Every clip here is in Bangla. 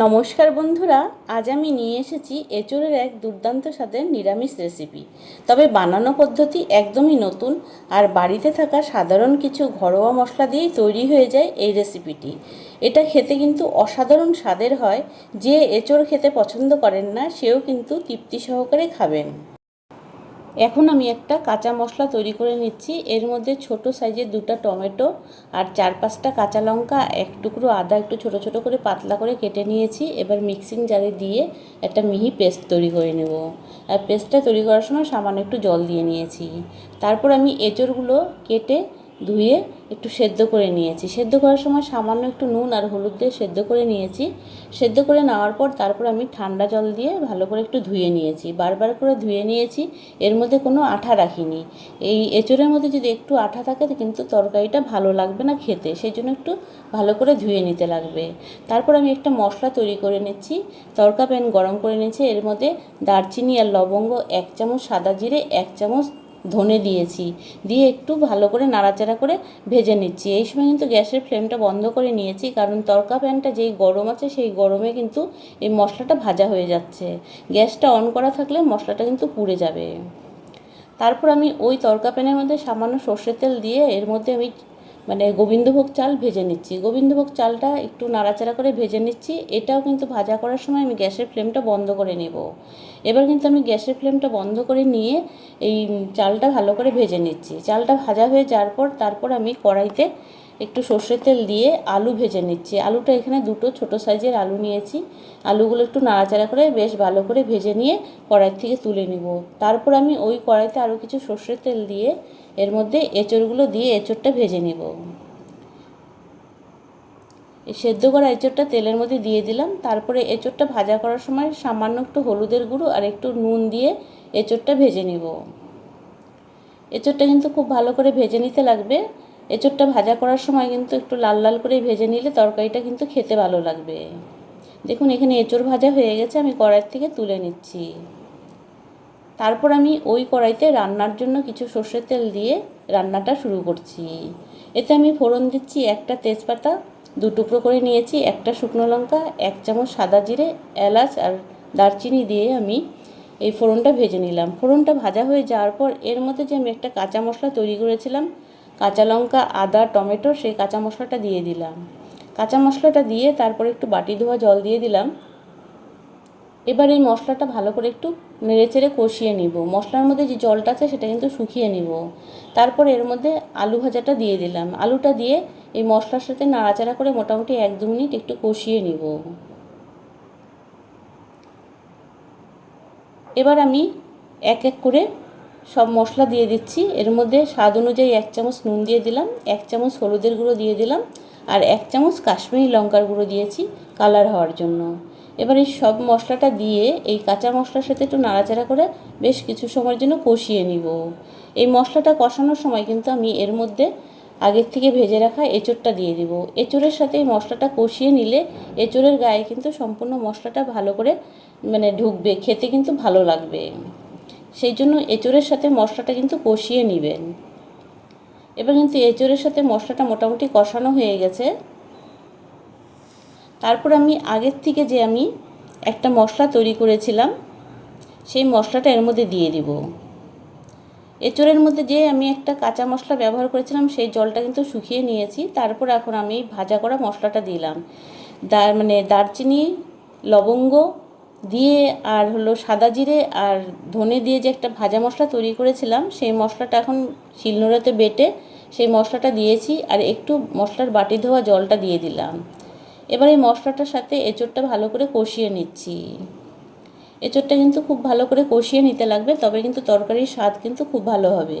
নমস্কার বন্ধুরা, আজ আমি নিয়ে এসেছি এঁচোড়ের এক দুর্দান্ত স্বাদের নিরামিষ রেসিপি। তবে বানানো পদ্ধতি একদমই নতুন আর বাড়িতে থাকা সাধারণ কিছু ঘরোয়া মশলা দিয়েই তৈরি হয়ে যায় এই রেসিপিটি। এটা খেতে কিন্তু অসাধারণ স্বাদের হয়, যে এঁচোড় খেতে পছন্দ করেন না, সেও কিন্তু তৃপ্তি সহকারে খাবেন। এখন আমি একটা কাঁচা মশলা তৈরি করে নিচ্ছি। এর মধ্যে ছোট সাইজের দুটা টমেটো আর চার পাঁচটা কাঁচা লঙ্কা, এক টুকরো আদা একটু ছোট ছোট করে পাতলা করে কেটে নিয়েছি। এবার মিক্সিং জারে দিয়ে একটা মিহি পেস্ট তৈরি করে নেব। আর পেস্টটা তৈরি করার সময় সামান্য একটু জল দিয়ে নিয়েছি। তারপর আমি এঁচড়গুলো কেটে ধুয়ে একটু সেদ্ধ করে নিয়েছি। সেদ্ধ করার সময় সামান্য একটু নুন আর হলুদ দিয়ে সেদ্ধ করে নিয়েছি। সেদ্ধ করে নেওয়ার পর তারপর আমি ঠান্ডা জল দিয়ে ভালো করে একটু ধুয়ে নিয়েছি। বারবার করে ধুয়ে নিয়েছি। এর মধ্যে কোনো আঠা রাখিনি। এই এঁচড়ের মধ্যে যদি একটু আঠা থাকে কিন্তু তরকারিটা ভালো লাগবে না খেতে। সেই জন্য একটু ভালো করে ধুয়ে নিতে লাগবে। তারপর আমি একটা মশলা তৈরি করে নিচ্ছি। তরকা প্যান গরম করে নিয়েছি। এর মধ্যে দারচিনি আর লবঙ্গ এক চামচ, সাদা জিরে এক চামচ ধনে দিয়েছি। দিয়ে একটু ভালো করে নাড়াচাড়া করে ভেজে নিচ্ছি। এই সময় কিন্তু গ্যাসের ফ্লেমটা বন্ধ করে নিয়েছি, কারণ তরকা প্যানটা যেই গরম আছে সেই গরমে কিন্তু এই মশলাটা ভাজা হয়ে যাচ্ছে। গ্যাসটা অন করা থাকলে মশলাটা কিন্তু পুড়ে যাবে। তারপর আমি ওই তরকা প্যানের মধ্যে সামান্য সর্ষের তেল দিয়ে এর মধ্যে আমি মানে গোবিন্দভোগ চাল ভেজে নিচ্ছি। গোবিন্দভোগ চালটা একটু নাড়াচাড়া করে ভেজে নিচ্ছি। এটাও কিন্তু ভাজা করার সময় আমি গ্যাসের ফ্লেমটা বন্ধ করে নেব। এবার কিন্তু আমি গ্যাসের ফ্লেমটা বন্ধ করে নিয়ে এই চালটা ভালো করে ভেজে নিচ্ছি। চালটা ভাজা হয়ে যাওয়ার পর তারপর আমি কড়াইতে একটু সর্ষের তেল দিয়ে আলু ভেজে নিচ্ছি। আলুটা এখানে দুটো ছোট সাইজের আলু নিয়েছি। আলুগুলো একটু নাড়াচাড়া করে বেশ ভালো করে ভেজে নিয়ে কড়াই থেকে তুলে নিব। তারপর আমি ওই কড়াইতে আরও কিছু সর্ষের তেল দিয়ে এর মধ্যে এঁচড়গুলো দিয়ে এঁচড়টা ভেজে নেব। এই সেদ্ধ করা এঁচড়টা তেলের মধ্যে দিয়ে দিলাম। তারপরে এঁচড়টা ভাজা করার সময় সামান্য একটু হলুদের গুঁড়ো আর একটু নুন দিয়ে এঁচড়টা ভেজে নিব। এঁচড়টা কিন্তু খুব ভালো করে ভেজে নিতে লাগবে। এঁচড়টা ভাজা করার সময় কিন্তু একটু লাল লাল করে ভেজে নিলে তরকারিটা কিন্তু খেতে ভালো লাগবে। দেখুন, এখানে এঁচড় ভাজা হয়ে গেছে। আমি কড়াইয়ের থেকে তুলে নিচ্ছি। তারপর আমি ওই কড়াইতে রান্নার জন্য কিছু সর্ষের তেল দিয়ে রান্নাটা শুরু করছি। এতে আমি ফোড়ন দিচ্ছি একটা তেজপাতা, দু টুকরো করে নিয়েছি একটা শুকনো লঙ্কা, এক চামচ সাদা জিরে, এলাচ আর দারচিনি দিয়ে আমি এই ফোড়নটা ভেজে নিলাম। ফোড়নটা ভাজা হয়ে যাওয়ার পর এর মধ্যে যে আমি একটা কাঁচা মশলা তৈরি করেছিলাম, কাঁচা লঙ্কা, আদা, টমেটো, সেই কাঁচা মশলাটা দিয়ে দিলাম। কাঁচা মশলাটা দিয়ে তারপর একটু বাটি ধোয়া জল দিয়ে দিলাম। এবার এই মশলাটা ভালো করে একটু নেড়ে চেড়ে কষিয়ে নিব। মশলার মধ্যে যে জলটা আছে সেটা কিন্তু শুকিয়ে নিব। তারপর এর মধ্যে আলু ভাজাটা দিয়ে দিলাম। আলুটা দিয়ে এই মশলার সাথে নাড়াচাড়া করে মোটামুটি এক দু মিনিট একটু কষিয়ে নিব। এবার আমি এক এক করে সব মশলা দিয়ে দিচ্ছি। এর মধ্যে স্বাদ অনুযায়ী এক চামচ নুন দিয়ে দিলাম, এক চামচ হলুদের গুঁড়ো দিয়ে দিলাম আর এক চামচ কাশ্মীরি লঙ্কার গুঁড়ো দিয়েছি কালার হওয়ার জন্য। এবার এই সব মশলাটা দিয়ে এই কাঁচা মশলার সাথে একটু নাড়াচাড়া করে বেশ কিছু সময়ের জন্য কষিয়ে নিব। এই মশলাটা কষানোর সময় কিন্তু আমি এর মধ্যে আগের থেকে ভেজে রাখা এঁচড়টা দিয়ে দিব। এঁচড়ের সাথে এই মশলাটা কষিয়ে নিলে এঁচড়ের গায়ে কিন্তু সম্পূর্ণ মশলাটা ভালো করে মানে ঢুকবে, খেতে কিন্তু ভালো লাগবে। সেই জন্য এঁচড়ের সাথে মশলাটা কিন্তু কষিয়ে নেবেন। এবার কিন্তু এঁচড়ের সাথে মশলাটা মোটামুটি কষানো হয়ে গেছে। তারপর আমি আগের থেকে যে আমি একটা মশলা তৈরি করেছিলাম, সেই মশলাটা এর মধ্যে দিয়ে দিব। এঁচড়ের মধ্যে যে আমি একটা কাঁচা মশলা ব্যবহার করেছিলাম, সেই জলটা কিন্তু শুকিয়ে নিয়েছি। তারপর এখন আমি ভাজা করা মশলাটা দিলাম। দা মানে দারচিনি, লবঙ্গ দিয়ে আর হলো সাদা জিরে আর ধনে দিয়ে যে একটা ভাজা মশলা তৈরি করেছিলাম, সেই মশলাটা এখন শিলনোড়াতে বেটে সেই মশলাটা দিয়েছি আর একটু মশলার বাটি ধোয়া জলটা দিয়ে দিলাম। এবার এই মশলাটার সাথে এঁচড়টা ভালো করে কষিয়ে নিচ্ছি। এঁচড়টা কিন্তু খুব ভালো করে কষিয়ে নিতে লাগবে, তবে কিন্তু তরকারির স্বাদ কিন্তু খুব ভালো হবে।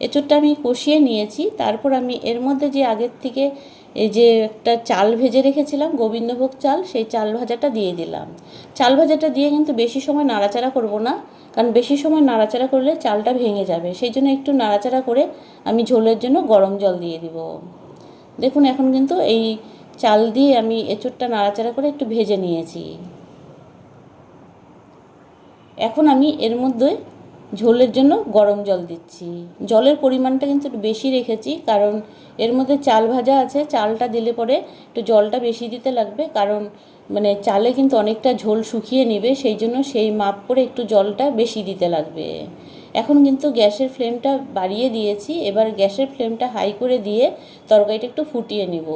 এঁচড়টা আমি কষিয়ে নিয়েছি, তারপর আমি এর মধ্যে যে আগের থেকে এই যে একটা চাল ভেজে রেখেছিলাম, গোবিন্দভোগ চাল, সেই চাল ভাজাটা দিয়ে দিলাম। চাল ভাজাটা দিয়ে কিন্তু বেশি সময় নাড়াচাড়া করব না, কারণ বেশি সময় নাড়াচাড়া করলে চালটা ভেঙে যাবে। সেই জন্য একটু নাড়াচাড়া করে আমি ঝোলের জন্য গরম জল দিয়ে দিব। দেখুন, এখন কিন্তু এই চাল দিয়ে আমি এঁচড়টা নাড়াচাড়া করে একটু ভেজে নিয়েছি। এখন আমি এর মধ্যে ঝোলের জন্য গরম জল দিচ্ছি। জলের পরিমাণটা কিন্তু একটু বেশি রেখেছি, কারণ এর মধ্যে চাল ভাজা আছে, চালটা দিলে পরে একটু জলটা বেশি দিতে লাগবে, কারণ মানে চালে কিন্তু অনেকটা ঝোল শুকিয়ে নেবে, সেই জন্য সেই মাপ করে একটু জলটা বেশি দিতে লাগবে। এখন কিন্তু গ্যাসের ফ্লেমটা বাড়িয়ে দিয়েছি, এবার গ্যাসের ফ্লেমটা হাই করে দিয়ে তরকারিটা একটু ফুটিয়ে নিব।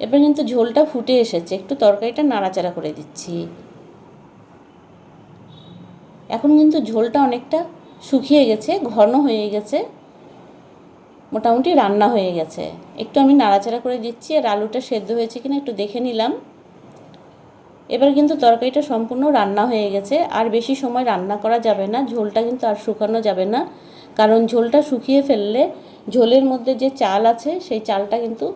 এবার কিন্তু ঝোলটা ফুটে এসেছে। একটু তরকারিটা নাড়াচাড়া করে দিচ্ছি। এখন কিন্তু ঝোলটা অনেকটা শুকিয়ে গেছে, ঘন হয়ে গেছে। মোটামুটি রান্না হয়ে গেছে। একটু আমি নাড়াচাড়া করে দিচ্ছি, আর আলুটা সেদ্ধ হয়েছে কিনা একটু দেখে নিলাম। এবার কিন্তু তরকারিটা সম্পূর্ণ রান্না হয়ে গেছে। আর বেশি সময় রান্না করা যাবে না, ঝোলটা কিন্তু আর শুকানো যাবে না। কারণ ঝোলটা শুকিয়ে ফেললে ঝোলের মধ্যে যে চাল আছে, সেই চালটা কিন্তু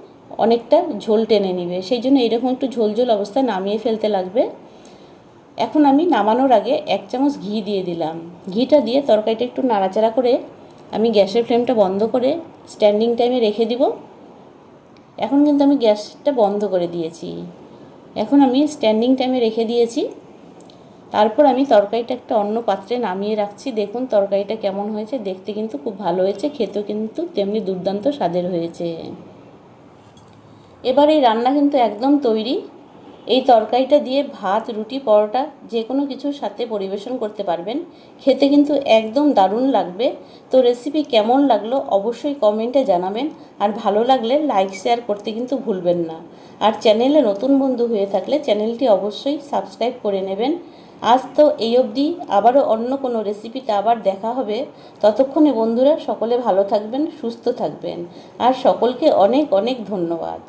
অনেকটা ঝোল টেনে নিবে। সেই জন্য এরকম একটু ঝোল ঝোল অবস্থায় নামিয়ে ফেলতে লাগবে। এখন আমি নামানোর আগে এক চামচ ঘি দিয়ে দিলাম। ঘিটা দিয়ে তরকারিটা একটু নাড়াচাড়া করে আমি গ্যাসের ফ্লেমটা বন্ধ করে স্ট্যান্ডিং টাইমে রেখে দিব। এখন কিন্তু আমি গ্যাসটা বন্ধ করে দিয়েছি। এখন আমি স্ট্যান্ডিং টাইমে রেখে দিয়েছি। তারপর আমি তরকারিটা একটা অন্য পাত্রে নামিয়ে রাখছি। দেখুন তরকারিটা কেমন হয়েছে, দেখতে কিন্তু খুব ভালো হয়েছে, খেতেও কিন্তু তেমনি দুর্দান্ত স্বাদের হয়েছে। এবার এই রান্না কিন্তু একদম তৈরি। এই তরকারিটা দিয়ে ভাত, রুটি, পরোটা যে কোনো কিছুর সাথে পরিবেশন করতে পারবেন। খেতে কিন্তু একদম দারুণ লাগবে। তো রেসিপি কেমন লাগল অবশ্যই কমেন্টে জানাবেন। আর ভালো লাগলে লাইক শেয়ার করতে কিন্তু ভুলবেন না। আর চ্যানেলে নতুন বন্ধু হয়ে থাকলে চ্যানেলটি অবশ্যই সাবস্ক্রাইব করে নেবেন। আজ তো এই অবধি। আবারও অন্য কোনো রেসিপিতে আবার দেখা হবে। ততক্ষণে বন্ধুরা সকলে ভালো থাকবেন, সুস্থ থাকবেন। আর সকলকে অনেক অনেক ধন্যবাদ।